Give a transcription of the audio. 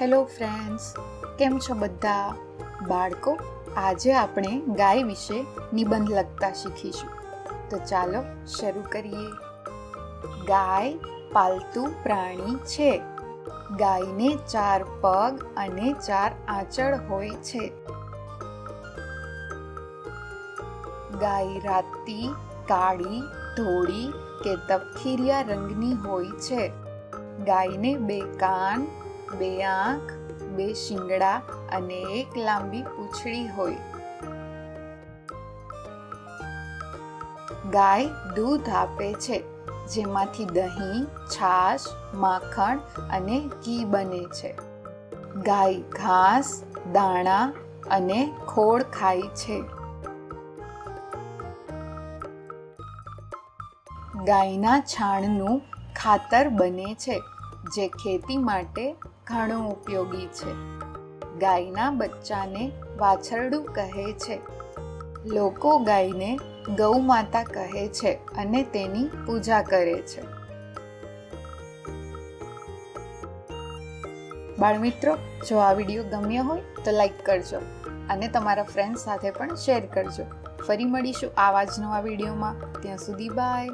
Hello friends, કેમ છો બધા? બાળકો, આજે આપણે ગાય વિશે નિબંધ લખતા શીખીશું. તો ચાલો શરૂ કરીએ. ગાય પાલતુ પ્રાણી છે. ગાયને ચાર પગ અને ચાર આંચળ હોય છે. ગાય રાતી કાળી, ધોળી કે તપખીરિયા રંગની હોય છે. ગાયને બે કાન બે આંખ, બે શિંગડા અને એક લાંબી પૂંછડી હોય. ગાય દૂધ આપે છે, જેમાંથી દહીં, છાશ, માખણ અને ઘી બને છે. ગાય ઘાસ, દાણા અને ખોળ ખાય છે. ગાયના છાણનું ખાતર બને છે, જે ખેતી માટે ઘણું ઉપયોગી છે. ગાયના બચ્ચાને વાછરડું કહે છે. લોકો ગાયને ગૌ માતા કહે છે અને તેની પૂજા કરે છે. બાળમિત્રો, જો આ વીડિયો ગમ્યો હોય તો લાઈક કરજો અને તમારા ફ્રેન્ડ્સ સાથે પણ શેર કરજો. ફરી મળીશું આવા જ નવા વિડીયોમાં. ત્યાં સુધી બાય.